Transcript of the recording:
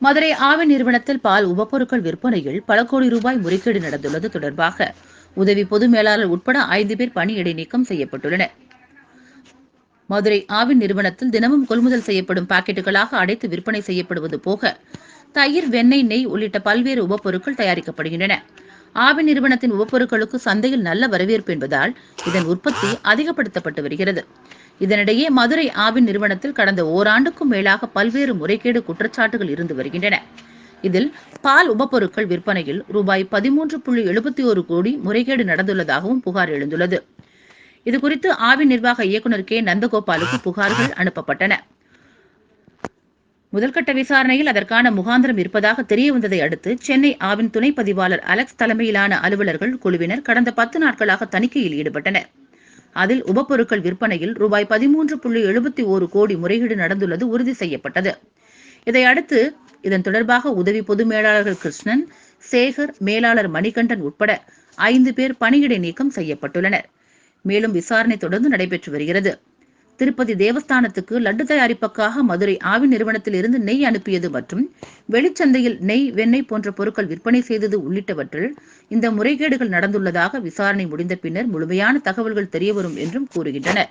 மதுரை ஆவி நிறுவனத்தில் பால் உபப்பொருட்கள் விற்பனையில் பல கோடி ரூபாய் முறைகேடு நடந்துள்ளது தொடர்பாக உதவி பொது மேலாளர் உட்பட ஐந்து பேர் பணி இடைநீக்கம் செய்யப்பட்டுள்ளனர். மதுரை ஆவி நிறுவனத்தில் தினமும் கொள்முதல் செய்யப்படும் பாக்கெட்டுகளாக அடைத்து விற்பனை செய்யப்படுவது போக தயிர் வெண்ணெய் நெய் உள்ளிட்ட பல்வேறு உபப்பொருட்கள் தயாரிக்கப்படுகின்றன. ஆவி நிறுவனத்தின் உபப்பொருட்களுக்கு சந்தையில் நல்ல வரவேற்பு என்பதால் இதன் உற்பத்தி அதிகப்படுத்தப்பட்டு வருகிறது. இதனிடையே மதுரை ஆவின் நிறுவனத்தில் கடந்த ஓராண்டுக்கும் மேலாக பல்வேறு முறைகேடு குற்றச்சாட்டுகள் இருந்து வருகின்றன. இதில் பால் உபப்பொருட்கள் விற்பனையில் ரூபாய் பதிமூன்று புள்ளி எழுபத்தி ஒரு கோடி முறைகேடு நடந்துள்ளதாகவும் புகார் எழுந்துள்ளது. இதுகுறித்து ஆவின் நிர்வாக இயக்குநர் கே. நந்தகோபாலுக்கு புகார்கள் அனுப்பப்பட்டன. முதல்கட்ட விசாரணையில் அதற்கான முகாந்திரம் இருப்பதாக தெரிய வந்ததை அடுத்து சென்னை ஆவின் துணை பதிவாளர் அலெக்ஸ் தலைமையிலான அலுவலர்கள் குழுவினர் கடந்த பத்து நாட்களாக தணிக்கையில் ஈடுபட்டனர். அதில் உபப்பொருட்கள் விற்பனையில் ரூபாய் பதிமூன்று புள்ளி எழுபத்தி ஓரு கோடி முறைகேடு நடந்துள்ளது உறுதி செய்யப்பட்டது. இதையடுத்து இதன் தொடர்பாக உதவி பொது மேலாளர்கள் கிருஷ்ணன் சேகர் மேலாளர் மணிகண்டன் உட்பட ஐந்து பேர் பணியிடை நீக்கம் செய்யப்பட்டுள்ளனர். மேலும் விசாரணை தொடர்ந்து நடைபெற்று வருகிறது. திருப்பதி தேவஸ்தானத்துக்கு லட்டு தயாரிப்புக்காக மதுரை ஆவி நிறுவனத்தில் இருந்து நெய் அனுப்பியது மற்றும் வெளிச்சந்தையில் நெய் வெண்ணெய் போன்ற பொருட்கள் விற்பனை செய்தது உள்ளிட்டவற்றில் இந்த முறைகேடுகள் நடந்துள்ளதாக விசாரணை முடிந்த பின்னர் முழுமையான தகவல்கள் தெரியவரும் என்றும் கூறுகின்றனர்.